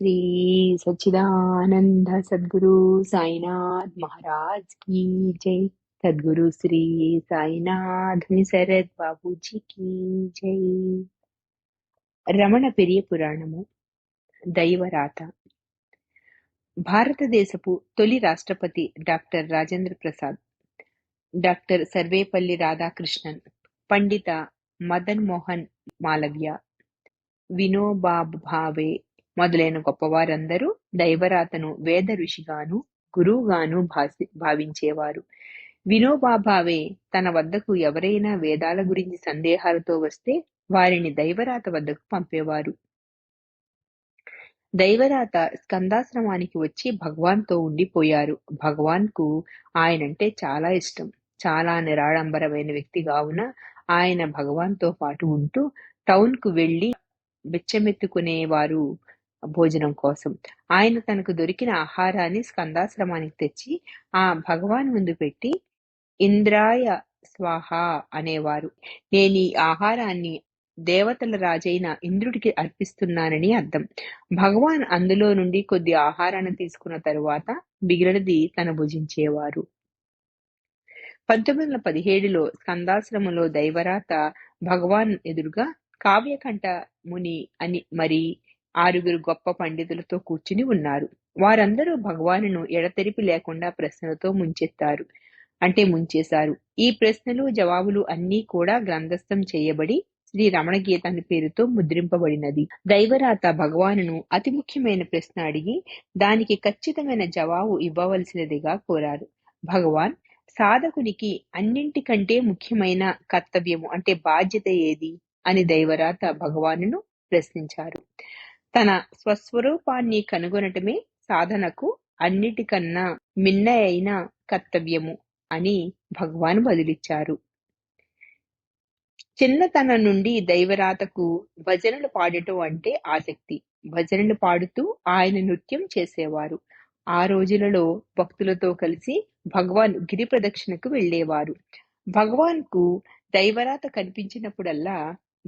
శ్రీ సచ్చిదానంద సద్గురు సాయినాథ్ మహారాజ్ కీ జై సద్గురు శ్రీ సాయినాథ్ నిసరత్ బాబుజీ కీ జై రమణ పెరియ పురాణము దైవరాత భారతదేశపు తొలి రాష్ట్రపతి డాక్టర్ రాజేంద్ర ప్రసాద్ డాక్టర్ సర్వేపల్లి రాధాకృష్ణన్ పండిత మదన్ మోహన్ మాలవ్య వినోబాబ్ భావే మొదలైన గొప్పవారందరూ దైవరాతను వేద ఋషిగాను గురువుగాను భాసి భావించేవారు. వినోబా భావే తన వద్దకు ఎవరైనా వేదాల గురించి సందేహాలతో వస్తే వారిని దైవరాత వద్దకు పంపేవారు. దైవరాత స్కందాశ్రమానికి వచ్చి భగవాన్తో ఉండిపోయారు. భగవాన్కు ఆయనంటే చాలా ఇష్టం. చాలా నిరాడంబరమైన వ్యక్తి కావున ఆయన భగవాన్తో పాటు ఉంటూ టౌన్కు వెళ్ళి బెచ్చమెత్తుకునేవారు భోజనం కోసం. ఆయన తనకు దొరికిన ఆహారాన్ని స్కందాశ్రమానికి తెచ్చి ఆ భగవాన్ ముందు పెట్టి ఇంద్రాయ స్వాహ అనేవారు. నేను ఈ ఆహారాన్ని దేవతల రాజైన ఇంద్రుడికి అర్పిస్తున్నానని అర్థం. భగవాన్ అందులో నుండి కొద్ది ఆహారాన్ని తీసుకున్న తరువాత మిగిలినది తన భుజించేవారు. పంతొమ్మిది వందల పదిహేడులో స్కందాశ్రమంలో దైవరాత భగవాన్ ఎదురుగా కావ్యకంఠ ముని అని మరి ఆరుగురు గొప్ప పండితులతో కూర్చుని ఉన్నారు. వారందరూ భగవానును ఎడతెరిపి లేకుండా ప్రశ్నలతో ముంచెత్తారు. అంటే ముంచేశారు. ఈ ప్రశ్నలు జవాబులు అన్నీ కూడా గ్రంథస్థం చేయబడి శ్రీ రమణ గీత పేరుతో ముద్రింపబడినది. దైవరాత భగవానును అతి ముఖ్యమైన ప్రశ్న అడిగి దానికి ఖచ్చితమైన జవాబు ఇవ్వవలసినదిగా కోరారు. భగవాన్ సాధకునికి అన్నింటికంటే ముఖ్యమైన కర్తవ్యము అంటే బాధ్యత ఏది? అని దైవరాత భగవానును ప్రశ్నించారు. తన స్వస్వరూపాన్ని కనుగొనటమే సాధనకు అన్నిటికన్నా మిన్న అయిన కర్తవ్యము అని భగవాన్ బదులిచ్చారు. చిన్నతనం నుండి దైవరాతకు భజనలు పాడటం అంటే ఆసక్తి. భజనలు పాడుతూ ఆయన నృత్యం చేసేవారు. ఆ రోజులలో భక్తులతో కలిసి భగవాన్ గిరి ప్రదక్షిణకు వెళ్ళేవారు భగవాన్కు దైవరాత కనిపించినప్పుడల్లా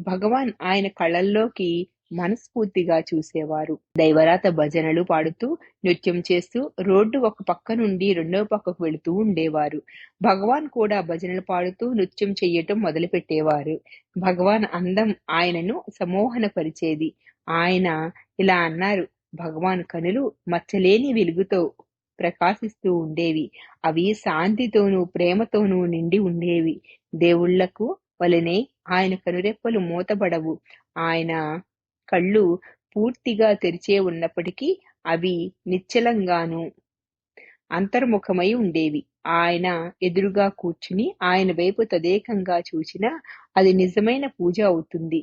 భగవాన్ ఆయన కళ్ళల్లోకి మనస్ఫూర్తిగా చూసేవారు. దైవరాత భజనలు పాడుతూ నృత్యం చేస్తూ రోడ్డు ఒక పక్క నుండి రెండవ పక్కకు వెళుతూ ఉండేవారు. భగవాన్ కూడా భజనలు పాడుతూ నృత్యం చెయ్యటం మొదలుపెట్టేవారు. భగవాన్ అందం ఆయనను సమోహనపరిచేది. ఆయన ఇలా అన్నారు భగవాన్ కనులు మచ్చలేని వెలుగుతో ప్రకాశిస్తూ ఉండేవి. అవి శాంతితోనూ ప్రేమతోనూ నిండి ఉండేవి. దేవుళ్ళకు వలనే ఆయన కనురెప్పలు మూతబడవు. ఆయన కళ్ళు పూర్తిగా తెరిచే ఉన్నప్పటికీ అవి నిశ్చలంగాను అంతర్ముఖమై ఉండేవి. ఆయన ఎదురుగా కూర్చుని ఆయన వైపు తదేకంగా చూచినా అది నిజమైన పూజ అవుతుంది.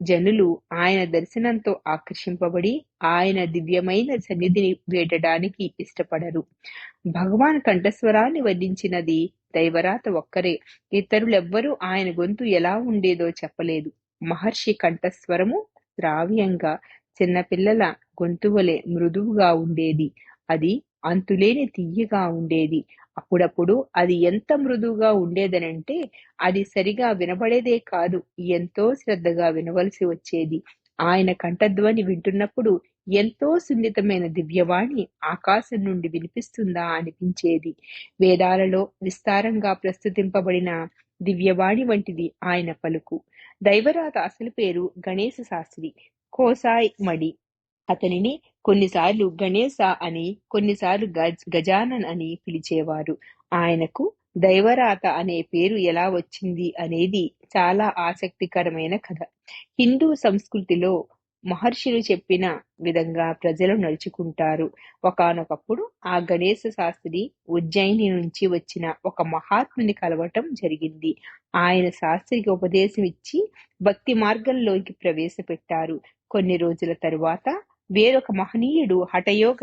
జనులు ఆయన దర్శనంతో ఆకర్షింపబడి ఆయన దివ్యమైన సన్నిధిని వేడడానికి ఇష్టపడరు. భగవాన్ కంఠస్వరాన్ని వర్ణించినది దైవరాత ఒక్కరే. ఇతరులెవ్వరూ ఆయన గొంతు ఎలా ఉండేదో చెప్పలేదు. మహర్షి కంఠస్వరము శ్రావ్యంగా చిన్నపిల్లల గొంతువలే మృదువుగా ఉండేది. అది అంతులేని తియ్యగా ఉండేది. అప్పుడప్పుడు అది ఎంత మృదువుగా ఉండేదనంటే అది సరిగా వినబడేదే కాదు. ఎంతో శ్రద్ధగా వినవలసి వచ్చేది. ఆయన కంఠధ్వని వింటున్నప్పుడు ఎంతో సున్నితమైన దివ్యవాణి ఆకాశం నుండి వినిపిస్తుందా అనిపించేది. వేదాలలో విస్తారంగా ప్రస్తుతింపబడిన దివ్యవాణి వంటిది ఆయన పలుకు. దైవరాత అసలు పేరు గణేశ శాస్త్రి. కోసాయ్ మడి. అతనిని కొన్నిసార్లు గణేశ అని కొన్నిసార్లు గజ్ గజానన్ అని పిలిచేవారు. ఆయనకు దైవరాత అనే పేరు ఎలా వచ్చింది అనేది చాలా ఆసక్తికరమైన కథ. హిందూ సంస్కృతిలో మహర్షులు చెప్పిన విధంగా ప్రజలు నడుచుకుంటారు. ఒకానొకప్పుడు ఆ గణేశ శాస్త్రి ఉజ్జయిని నుంచి వచ్చిన ఒక మహాత్ముని కలవటం జరిగింది. ఆయన శాస్త్రికి ఉపదేశం ఇచ్చి భక్తి మార్గంలోకి ప్రవేశపెట్టారు. కొన్ని రోజుల తరువాత వేరొక మహనీయుడు హఠయోగ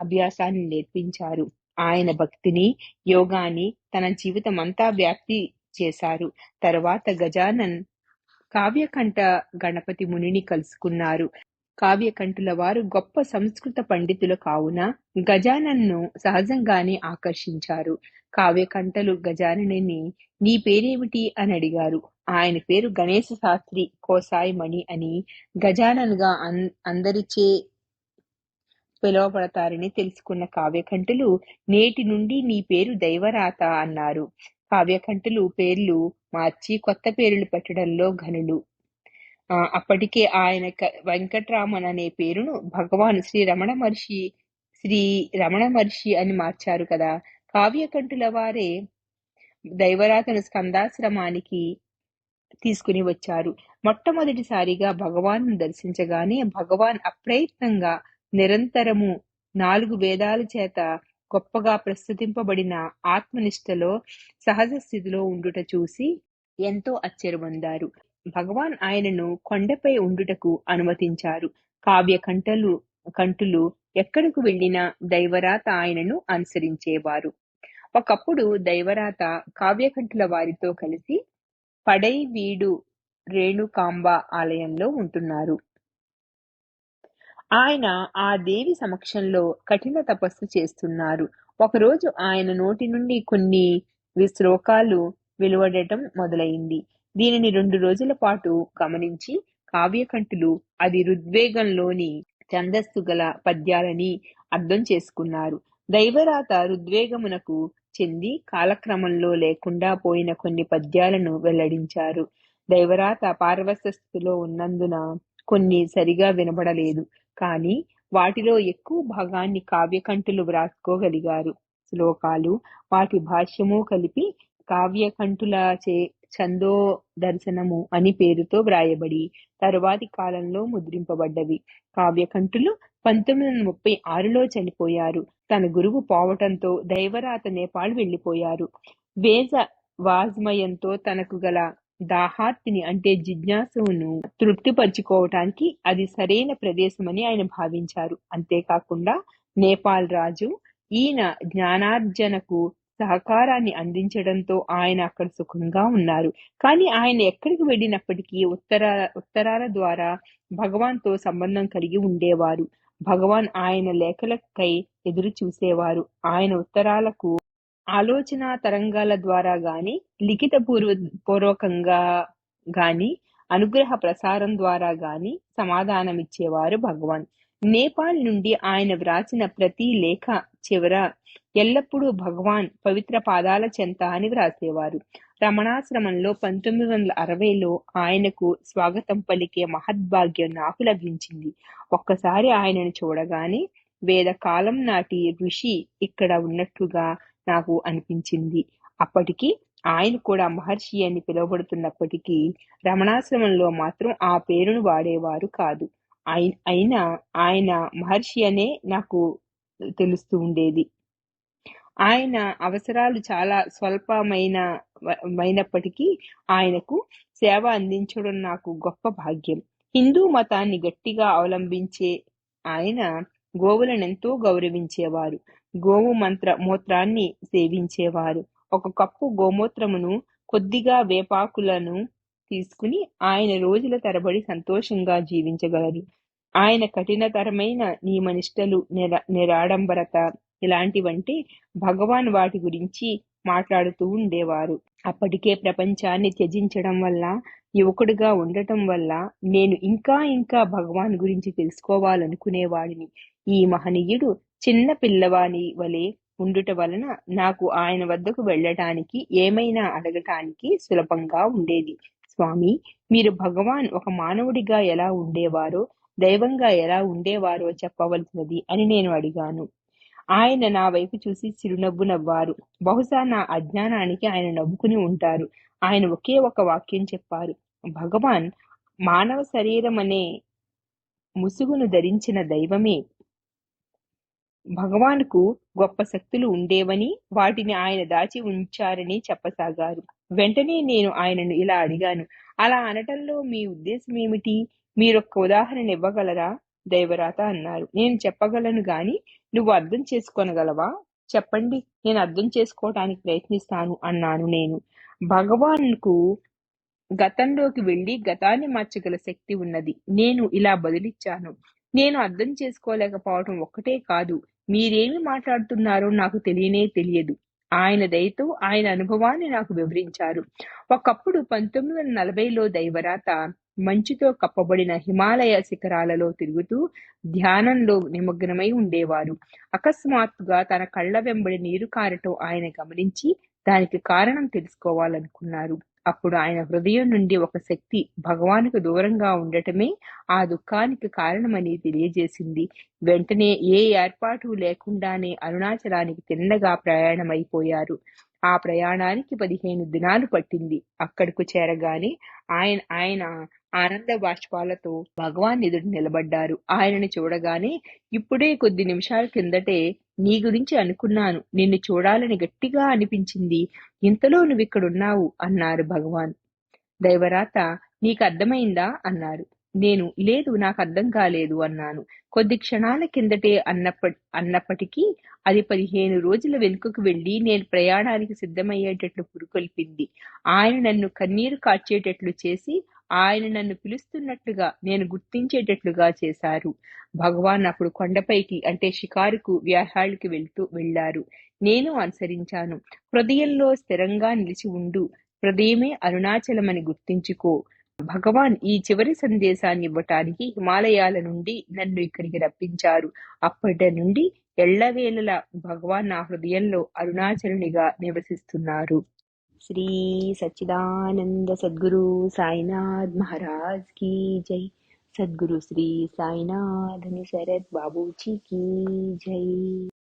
అభ్యాసాన్ని నేర్పించారు. ఆయన భక్తిని యోగాని తన జీవితం అంతా వ్యాప్తి చేశారు. తరువాత గజానన్ కావ్యకంఠ గణపతి మునిని కలుసుకున్నారు. కావ్యకంఠుల వారు గొప్ప సంస్కృత పండితులు కావున గజానన్ను సహజంగానే ఆకర్షించారు. కావ్యకంఠలు గజానని నీ పేరేమిటి అని అడిగారు. ఆయన పేరు గణేశ శాస్త్రి కోసాయి మణి అని గజానన్గా అన్ అందరిచే పిలువబడతారని తెలుసుకున్న కావ్యకంఠులు నేటి నుండి నీ పేరు దైవరాత అన్నారు. కావ్యకంఠులు పేర్లు మార్చి కొత్త పేర్లు పెట్టడంలో ఘనులు. ఆ, అప్పటికే ఆయన వెంకట్రామన్ అనే పేరును భగవాన్ శ్రీ రమణ మహర్షి శ్రీ రమణ మహర్షి అని మార్చారు కదా. కావ్యకంఠుల వారే దైవరాతను స్కందాశ్రమానికి తీసుకుని వచ్చారు. మొట్టమొదటిసారిగా భగవాన్ దర్శించగానే భగవాన్ అప్రయత్నంగా నిరంతరము నాలుగు వేదాల చేత గొప్పగా ప్రస్తుతింపబడిన ఆత్మనిష్టలో సహజ స్థితిలో ఉండుట చూసి ఎంతో ఆశ్చర్యపొందారు భగవాన్ ఆయనను కొండపై ఉండుటకు అనుమతించారు. కావ్య కంటలు కంఠులు ఎక్కడకు వెళ్ళినా దైవరాత ఆయనను అనుసరించేవారు. ఒకప్పుడు దైవరాత కావ్యకంఠుల వారితో కలిసి పడై వీడు రేణుకాంబ ఆలయంలో ఉంటున్నారు. ఆయన ఆ దేవి సమక్షంలో కఠిన తపస్సు చేస్తున్నారు. ఒకరోజు ఆయన నోటి నుండి కొన్ని వి- శ్లోకాలు వెలువడటం మొదలైంది. దీనిని రెండు రోజుల పాటు గమనించి కావ్యకంఠులు అది ఋద్వేగంలోని ఛందస్సు గల పద్యాలని అర్థం చేసుకున్నారు. దైవరాత ఋద్వేగమునకు చెంది కాలక్రమంలో లేకుండా పోయిన కొన్ని పద్యాలను వెల్లడించారు. దైవరాత పార్వస్థితిలో ఉన్నందున కొన్ని సరిగా వినబడలేదు. కానీ వాటిలో ఎక్కువ భాగాన్ని కావ్యకంఠులు వ్రాసుకోగలిగారు. శ్లోకాలు వాటి భాష్యము కలిపి కావ్యకంఠుల చే ఛందో దర్శనము అని పేరుతో వ్రాయబడి తరువాతి కాలంలో ముద్రింపబడ్డవి. కావ్యకంఠులు పంతొమ్మిది వందల ముప్పై ఆరులో చనిపోయారు. తన గురువు పోవటంతో దైవరాత నేపాల్ వెళ్ళిపోయారు వేద వాజ్మయంతో తనకు గల దాహార్తిని అంటే జిజ్ఞాసును తృప్తిపరచుకోవటానికి అది సరైన ప్రదేశమని ఆయన భావించారు. అంతేకాకుండా నేపాల్ రాజు ఈయన జ్ఞానార్జనకు సహకారాన్ని అందించడంతో ఆయన అక్కడ సుఖంగా ఉన్నారు. కానీ ఆయన ఎక్కడికి వెళ్ళినప్పటికీ ఉత్తర ఉత్తరాల ద్వారా భగవాన్తో సంబంధం కలిగి ఉండేవారు. భగవాన్ ఆయన లేఖలకై ఎదురు చూసేవారు ఆయన ఉత్తరాలకు ఆలోచన తరంగాల ద్వారా గాని లిఖిత పూర్వ పూర్వకంగా గాని అనుగ్రహ ప్రసారం ద్వారా గాని సమాధానమిచ్చేవారు భగవాన్. నేపాల్ నుండి ఆయన వ్రాసిన ప్రతి లేఖ చివర ఎల్లప్పుడూ భగవాన్ పవిత్ర పాదాల చెంత అని వ్రాసేవారు. రమణాశ్రమంలో పంతొమ్మిది వందల అరవైలో ఆయనకు స్వాగతం పలికే మహద్భాగ్యం నాకు లభించింది. ఒక్కసారి ఆయనను చూడగానే వేద కాలం నాటి ఋషి ఇక్కడ ఉన్నట్లుగా నాకు అనిపించింది. అప్పటికి ఆయన కూడా మహర్షి అని పిలువబడుతున్నప్పటికీ రమణాశ్రమంలో మాత్రం ఆ పేరును వాడేవారు కాదు. అయినా ఆయన మహర్షి అనే నాకు తెలుస్తూ ఉండేది. ఆయన అవసరాలు చాలా స్వల్పమైన అయినప్పటికీ మైనప్పటికీ ఆయనకు సేవ అందించడం నాకు గొప్ప భాగ్యం. హిందూ మతాన్ని గట్టిగా అవలంబించే ఆయన గోవులను ఎంతో గౌరవించేవారు. గోము మంత్ర మూత్రాన్ని సేవించేవారు. ఒక కప్పు గోమూత్రమును కొద్దిగా వేపాకులను తీసుకుని ఆయన రోజుల తరబడి సంతోషంగా జీవించగలరు. ఆయన కఠినతరమైన నియమనిష్టలు నిర నిరాడంబరత ఇలాంటివంటే భగవాన్ వాటి గురించి మాట్లాడుతూ ఉండేవారు. అప్పటికే ప్రపంచాన్ని త్యజించడం వల్ల యువకుడిగా ఉండటం వల్ల నేను ఇంకా ఇంకా భగవాన్ గురించి తెలుసుకోవాలనుకునేవాడిని. ఈ మహనీయుడు చిన్న పిల్లవాని వలె ఉండుట వలన నాకు ఆయన వద్దకు వెళ్ళటానికి ఏమైనా అడగటానికి సులభంగా ఉండేది. స్వామి మీరు భగవాన్ ఒక మానవుడిగా ఎలా ఉండేవారో దైవంగా ఎలా ఉండేవారో చెప్పవలసినది అని నేను అడిగాను. ఆయన నా వైపు చూసి చిరునవ్వు నవ్వారు. బహుశా నా అజ్ఞానానికి ఆయన నవ్వుకుని ఉంటారు. ఆయన ఒకే ఒక వాక్యం చెప్పారు. భగవాన్ మానవ శరీరం అనే ముసుగును ధరించిన దైవమే. భగవానుకు గొప్ప శక్తులు ఉండేవని వాటిని ఆయన దాచి ఉంచారని చెప్పసాగారు. వెంటనే నేను ఆయనను ఇలా అడిగాను. అలా అనటంలో మీ ఉద్దేశం ఏమిటి? మీరొక్క ఉదాహరణ ఇవ్వగలరా? దైవరాత అన్నారు. నేను చెప్పగలను గాని నువ్వు అర్థం చేసుకోనగలవా? చెప్పండి నేను అర్థం చేసుకోవటానికి ప్రయత్నిస్తాను అన్నాను నేను. భగవాన్కు గతంలోకి వెళ్ళి గతాన్ని మార్చగల శక్తి ఉన్నది. నేను ఇలా బదులిచ్చాను. నేను అర్థం చేసుకోలేకపోవటం ఒక్కటే కాదు. మీరేమి మాట్లాడుతున్నారో నాకు తెలియనే తెలియదు. ఆయన దయతో ఆయన అనుభవాన్ని నాకు వివరించారు. ఒకప్పుడు పంతొమ్మిది వందల నలభైలో దైవరాత మంచుతో కప్పబడిన హిమాలయ శిఖరాలలో తిరుగుతూ ధ్యానంలో నిమగ్నమై ఉండేవారు. అకస్మాత్తుగా తన కళ్ళ వెంబడి నీరు కారటం ఆయన గమనించి దానికి కారణం తెలుసుకోవాలనుకున్నారు. అప్పుడు ఆయన హృదయం నుండి ఒక శక్తి భగవానుకు దూరంగా ఉండటమే ఆ దుఃఖానికి కారణమని తెలియజేసింది. వెంటనే ఏ ఏర్పాటు లేకుండానే అరుణాచలానికి తిన్నగా ప్రయాణమైపోయారు. ఆ ప్రయాణానికి పదిహేను దినాలు పట్టింది. అక్కడకు చేరగానే ఆయన ఆయన ఆనంద బాష్పాలతో భగవాన్ ఎదురు నిలబడ్డారు. ఆయనని చూడగానే ఇప్పుడే కొద్ది నిమిషాల కిందటే నీ గురించి అనుకున్నాను. నిన్ను చూడాలని గట్టిగా అనిపించింది. ఇంతలో నువ్వు ఇక్కడున్నావు అన్నారు భగవాన్. దైవరాత నీకు అర్థమైందా అన్నారు. నేను లేదు నాకు అర్థం కాలేదు అన్నాను. కొద్ది క్షణాల కిందటే అన్నప్ప అన్నప్పటికీ అది పదిహేను రోజుల వెనుకకు వెళ్ళి నేను ప్రయాణానికి సిద్ధమయ్యేటట్లు పురుకొల్పింది. ఆయన నన్ను కన్నీరు కార్చేటట్లు చేసి ఆయన నన్ను పిలుస్తున్నట్లుగా నేను గుర్తించేటట్లుగా చేశారు. భగవాన్ అప్పుడు కొండపైకి అంటే షికారుకు వ్యాహాళ్ళకి వెళ్తూ వెళ్ళారు నేను అనుసరించాను. హృదయంలో స్థిరంగా నిలిచి ఉండు. హృదయమే అరుణాచలమని గుర్తించుకో. భగవాన్ ఈ చివరి సందేశాన్ని ఇవ్వటానికి హిమాలయాల నుండి నన్ను ఇక్కడికి రప్పించారు. అప్పటి నుండి ఎళ్ళవేళలా భగవాన్ నా హృదయంలో అరుణాచలునిగా నివసిస్తున్నారు. श्री सच्चिदानंद सदगुरु साईनाथ महाराज की जय। सदगुरु श्री साईनाथ शरद बाबू जी की जय।